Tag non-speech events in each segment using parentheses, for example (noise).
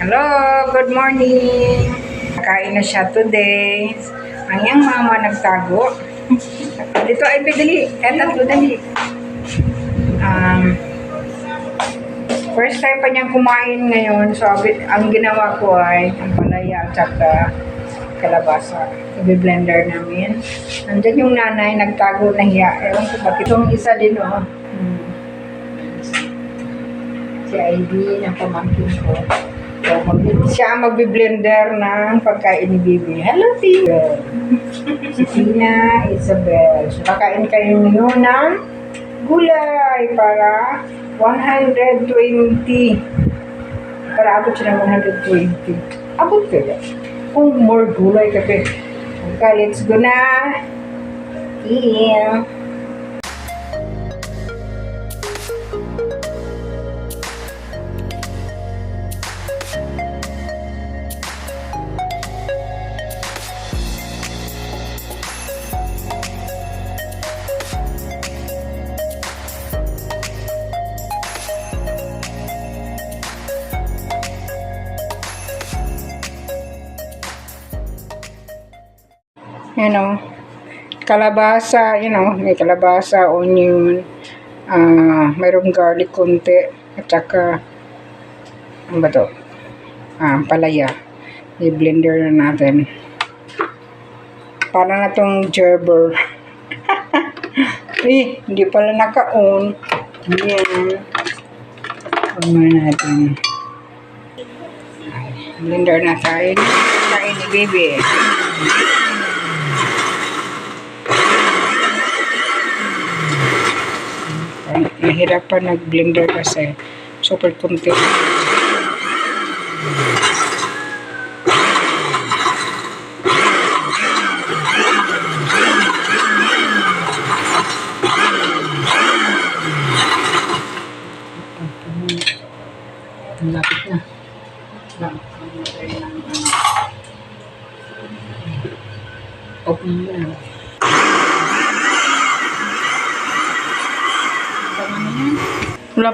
Hello, good morning. Kain na siya today. Ang iyang mama nagtago. (laughs) Dito ay bidali. Tatlo dali. Um, first time pa niyang kumain ngayon. So, ang ginawa ko ay ang palaya at saka kalabasa. Ibi-blender namin. Nandyan yung nanay, nagtago na hiya. Ewan ko bakit. Itong isa din, oh. Hmm. Si Ivy, ng pamangkin ko. So, mag siya ang magbi-blender ng pagkain ni Bibi. Hello, Tia! si Tina, Isabel. So, kakain kayo ngayon ng gulay para 120. Para abot siya ng 120. Abot kaya. Kung more gulay kasi. Okay, let's go na. Yeah. You know, kalabasa, you know, may kalabasa, onion, ah mayroong garlic konti, at saka, ano ba to? Ah, palaya. I-blender na natin. Para na tong gerber. (laughs) eh, hindi pala naka-on. Yan. Muna natin. Blender na tayo. Tayo ni baby. Parang Nahirapan nag-blender kasi super kunti.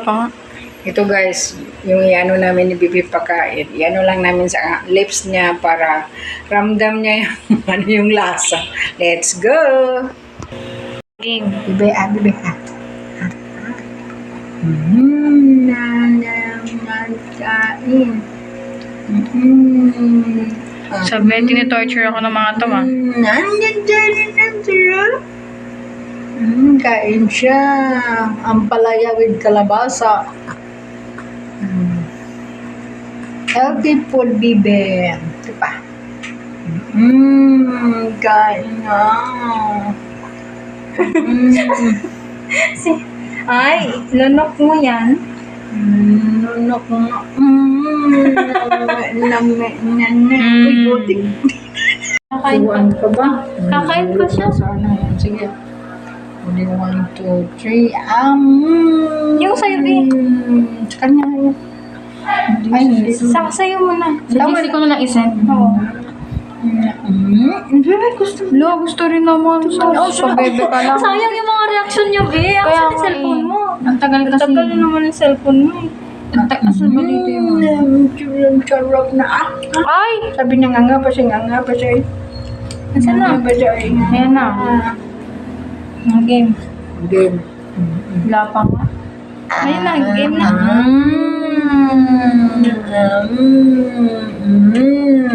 Pa nga. Ito guys, yung iano namin ni Bibi pakain. Iano lang namin sa lips niya para ramdam niya yung, (laughs) ano yung lasa. Let's go! Game. Bibi, ah, Bibi, ah. Mm, na naman kain. Mm, ah, Sabi, tinitorture ako ng mga to, ah. Nandiyan dyan ang sarap. Mm, kain siya. Ang palaya with kalabasa. Mm. Healthy food, bibe. Pa. Mmm, kain na. Mm, (laughs) Si, ay, lunok mo yan. mm, nunok na. Mmm, nami, nami, butik. Kakain ka ba? Kakain pa siya. Sana yan. Sige. Uli, one, two, three. Um, Yung sa'yo, Bi. Sa kanya yun. Ay, Sa sa'yo mo na. Sa Tama. GC ko na lang isend. Oo. Mm, hindi ba gusto? Lo, gusto rin naman. Sa, sa bebe ka lang. Sayang yung mga reaction niyo, Be. Ang Kaya sa nga cellphone eh. mo. Ang tagal kasi. Tagal na naman yung cellphone mo. Ang tagal. Asan ba dito yung mga? Mm, sarap, sarap na. Ah, ah. Ay! Sabi niya nga nga pa siya, nga nga pa siya. Asan na? Nga pa siya. Ayan na. Ang game. Game. Wala pa nga. Ayun na, game na. Mm,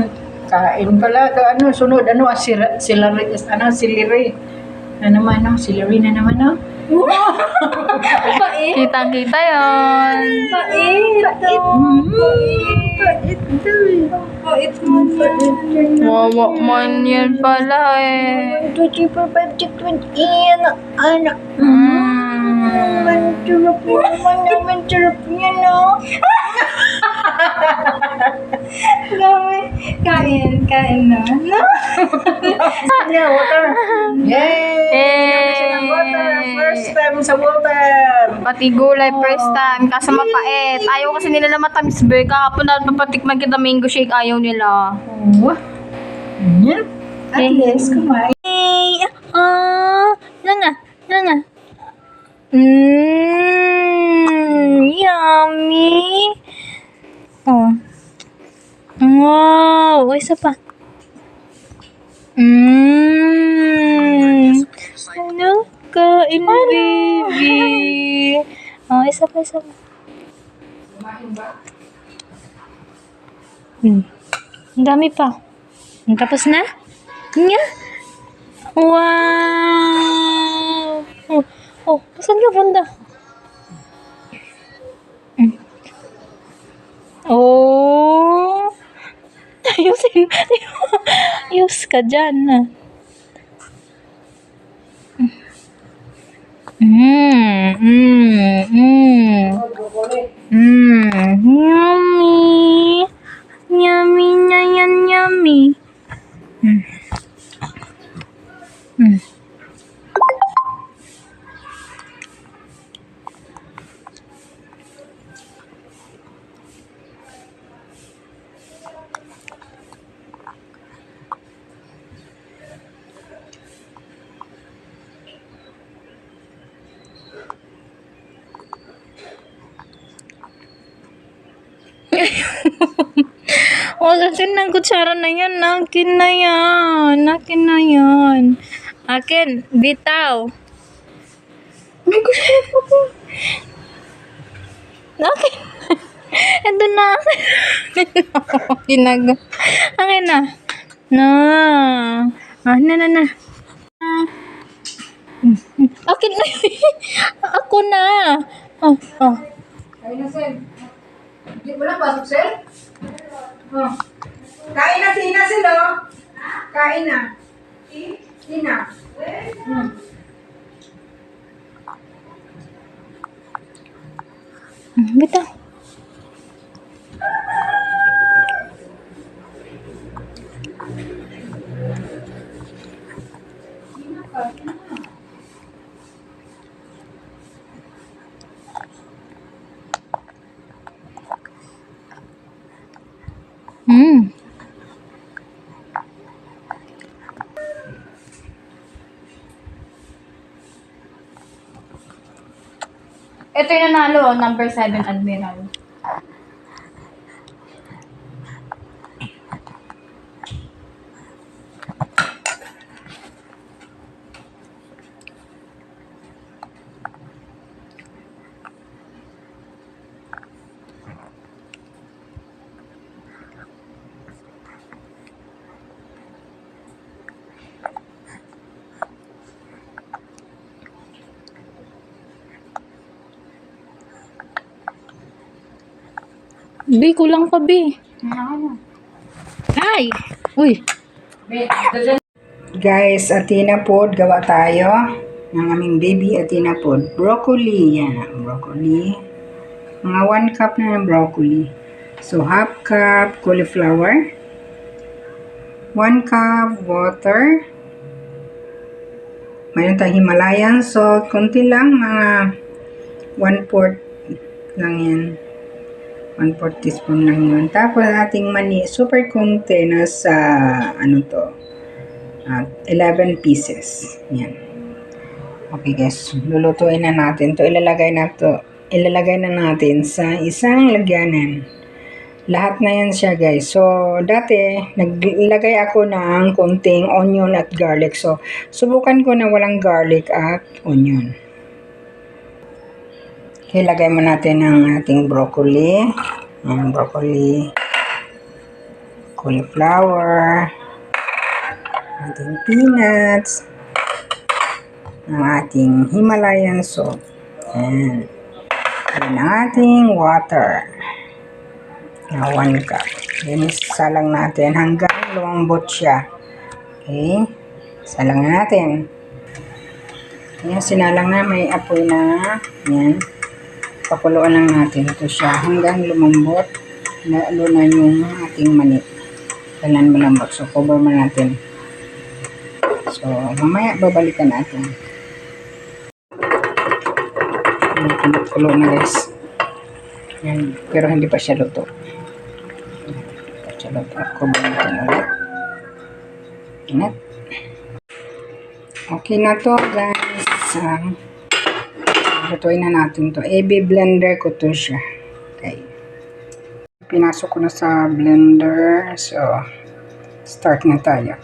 Kain pala. Ito, ano, sunod, ano, ah, sila, sila, ano, siliri. Na naman, no? Siliri na naman, no? (laughs) Yun. Pait. Pait. Pait daw eh. Pait mo yan. Wawa man yan pala eh. Tuti pa ba tikman iyan anak. Manturap naman naman turap niya no. Dami. Kain. Kain na. No? Yeah, water. Yay! Yay! Water. First time sa water. Pati gulay first time, kaso mapait. Ayaw kasi nila na matamis be. Kahapon na papatikman kita mango shake, ayaw nila. Oh. Yan. At least kumain. Hey. Ah. Nana. Nana. Mmm. Yummy. Oh. Wow! O, isa pa. Mmm. Ano? Kain, baby. Oh, isa pa, isa pa. Hmm. Ang dami pa. Tapos na? Nya? Wow! Oh, oh, saan ka banda? Oh! Ayusin. Ayos ka dyan. ah. Mm, mm, mm. Mm, yummy. Yummy, yan, yummy. Mm. Mm. Oh, akin ng kutsara na yan. Akin na yan. Akin na yan. Akin. Bitaw. Akin. (laughs) Ito na. (laughs) Ginag. Akin na. Na. Ah, na, na, na. Ah. Akin na. (laughs) Ako na. Oh, oh. Kain na, mo lang pasok, Sel? Oh. Kain na, Tina, Sel, oh. Kain na. Tina. Hmm. Hmm, Bitaw. Hmm. Ito yung nanalo, number 7 Admiral. Bi, kulang pa, Bi. Ay! Uy! Guys, atina pod, gawa tayo ng aming baby atina pod. Broccoli, yan, broccoli. Mga 1 cup na ng broccoli. So, half cup cauliflower. 1 cup water. Mayroon tayong Himalayan salt. Kunti lang, mga 1 4 lang yan. 1 4 teaspoon lang yun. Tapos ating mani, super kunti, nasa, ano to, at 11 pieces. Yan. Okay guys, lulutuin na natin to. Ilalagay na to. Ilalagay na natin sa isang lagyanan. Lahat na yan siya guys. So, dati, naglagay ako ng konting onion at garlic. So, subukan ko na walang garlic at onion. Okay, lagay mo natin ang ating broccoli. Ang broccoli. Cauliflower ating peanuts, ang ating Himalayan salt, and ang ating water na 1 cup. Then, salang natin hanggang lumambot siya. Okay? Salang na natin. Yan, sinalang na may apoy na. Yan. Pakuluan lang natin ito siya hanggang lumambot. Lalo na yung ating mani. Kailan malambot. So, cover mo natin. So, mamaya babalikan natin. Kulo na guys. Yan. Pero hindi pa siya luto. Hindi pa siya luto. Cover natin ulit. Ingat. Okay na to guys. Um, lutuin na natin to. AB blender ko to siya. Okay. pinasok ko na sa blender. So, start na tayo.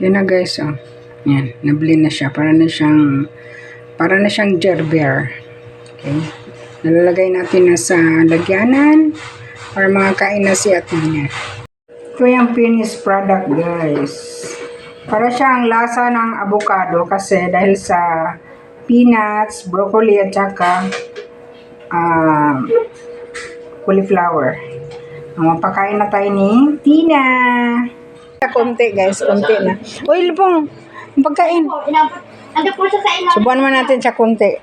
Okay na guys, oh. Yan, nablend na siya. Para na siyang, para na siyang gerber. Okay. Nalalagay natin na sa lagyanan para makakain na si Athena. Ito yung finished product guys. Para siyang lasa ng avocado kasi dahil sa peanuts, broccoli at saka um, cauliflower. Mapakain na tayo ni Tina. Konti guys, konti na. Uy, Lipong, ang pagkain. Ando po sa ina. Subuan mo natin sa konti.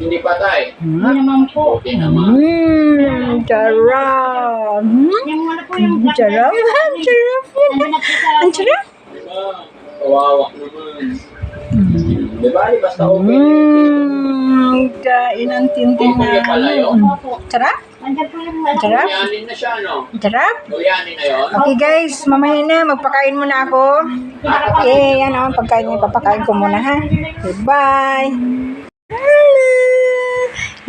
Hindi patay. Hmm? naman po. Okay naman. Mmm, charap. Hmm? Yung ano po yung Charap. Charap. (laughs) Ang charap. Diba? Kawawa naman. Diba? Di basta okay. Mmm, kain ang tintin yun. na. Charap? Andyan po yung? Kuyanin na siya, no? Charap? Kuyanin na yun. Okay guys, mamaya na, magpakain muna ako. Okay, yan o, pagkain niya, papakain ko muna ha. Goodbye. Hello!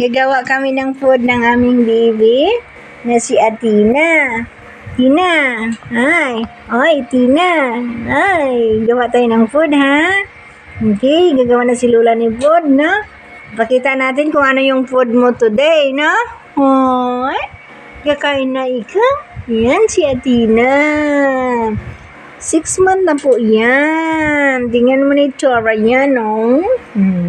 Gagawa kami ng food ng aming baby na si Atina. Tina, ay, ay, Tina, ay, gawa tayo ng food ha. Okay, gagawa na si Lola ni food, no? Pakita natin kung ano yung food mo today, no? Hoy, kakain na ikaw. Yan si Atina. Six month na po yan. Tingnan mo na itsura yan, no? Hmm.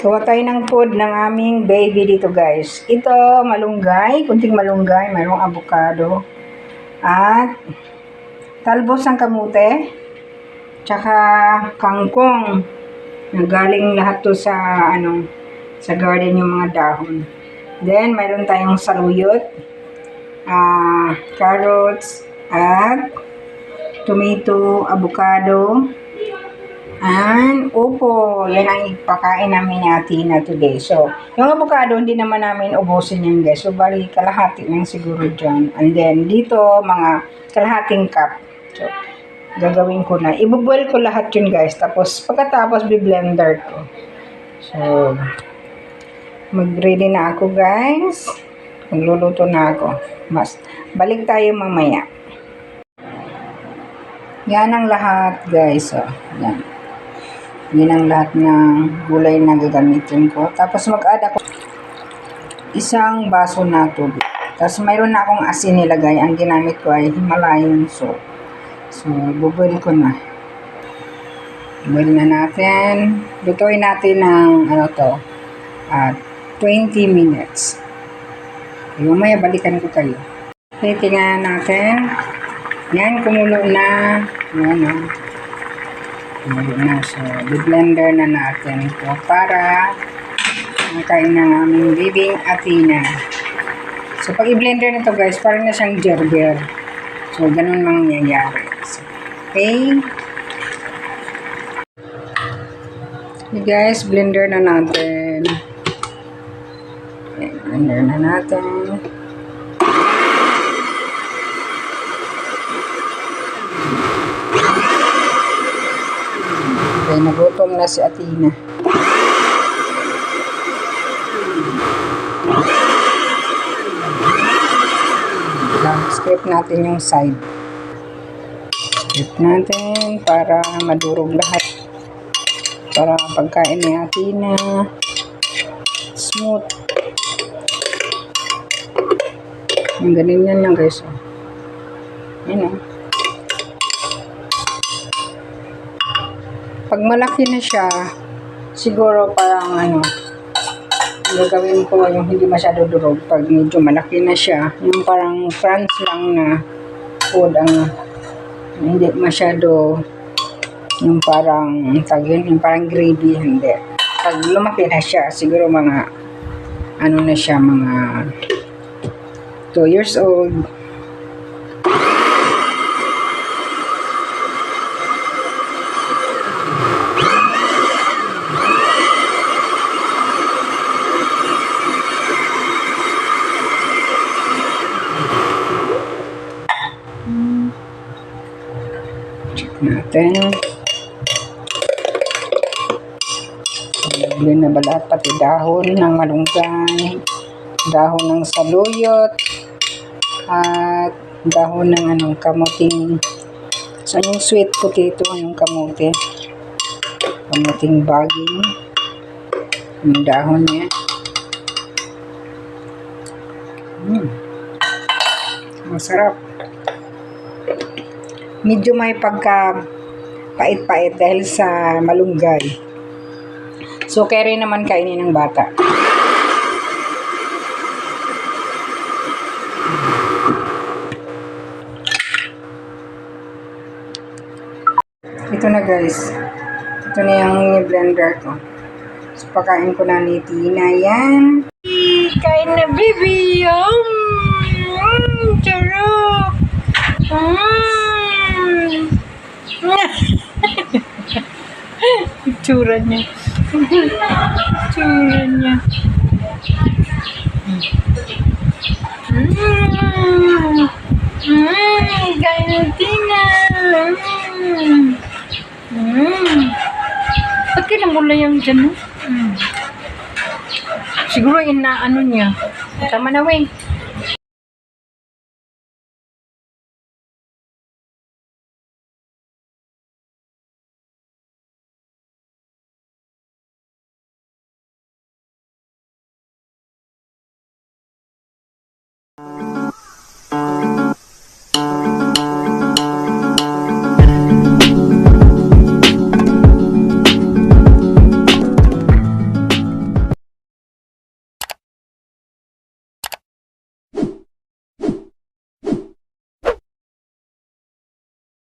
Gawa tayo ng food ng aming baby dito, guys. Ito, malunggay. Kunting malunggay. Mayroong avocado. At talbos ng kamute. Tsaka kangkong. Nagaling lahat to sa, ano, sa garden yung mga dahon. Then, mayroon tayong saluyot. ah carrots, at tomato, avocado, and upo. Yan ang ipakain namin ni Atina today. So, yung avocado, hindi naman namin ubusin yan guys. So, bali, kalahati lang siguro dyan. And then, dito, mga kalahating cup. So, gagawin ko na. Ibuboil ko lahat yun guys. Tapos, pagkatapos, bi-blender ko. So, mag-ready na ako guys. Magluluto na ako. Mas, balik tayo mamaya. Yan ang lahat guys. Oh. Yan. Yan ang lahat ng gulay na gagamitin ko. Tapos mag-add ako isang baso na tubig. Tapos mayroon na akong asin nilagay. Ang ginamit ko ay Himalayan salt. So, buboil ko na. Boil na natin. Lutuin natin ng ano to, at 20 minutes. Okay, mamaya balikan ko kayo. Okay, tingnan natin. Yan, kumulo na. Yan, o. Kumulo na. So, blender na natin ito para makain ng aming bibing Athena. So, pag i-blender nito guys, parang na siyang gerber. So, ganun mangyayari. So, okay. Okay guys, blender na natin. Blender na natin. Okay, nagutom na si Athena. Skip natin yung side. Skip natin para madurog lahat. Para pagkain ni Athena smooth. Ang galing yan lang guys. Oh. Yan oh. Pag malaki na siya, siguro parang ano, gagawin ko yung hindi masyado durog. Pag medyo malaki na siya, yung parang crunch lang na food ang hindi masyado yung parang tagin, yung parang gravy, hindi. Pag lumaki na siya, siguro mga ano na siya, mga 2 years old. natin. Bili na balat, pati dahon ng malunggay, dahon ng saluyot, at dahon ng anong kamuting Saan yung sweet potato? Anong kamote? Kamuting baging. Yung dahon niya. Mm. Masarap. Medyo may pagka pait-pait dahil sa malunggay. So, kaya rin naman kainin ng bata. Ito na guys. Ito na yung blender ko. So, pakain ko na ni Tina yan. Kain na, baby! Yum! Mm, charap! Mm. Itsura niya. Itsura niya. Mm. Mm, kain na, Tina! Mm. Mm. Ba't kinamula yung dyan? no? Mm. Siguro inaano niya. Tama na, Wayne.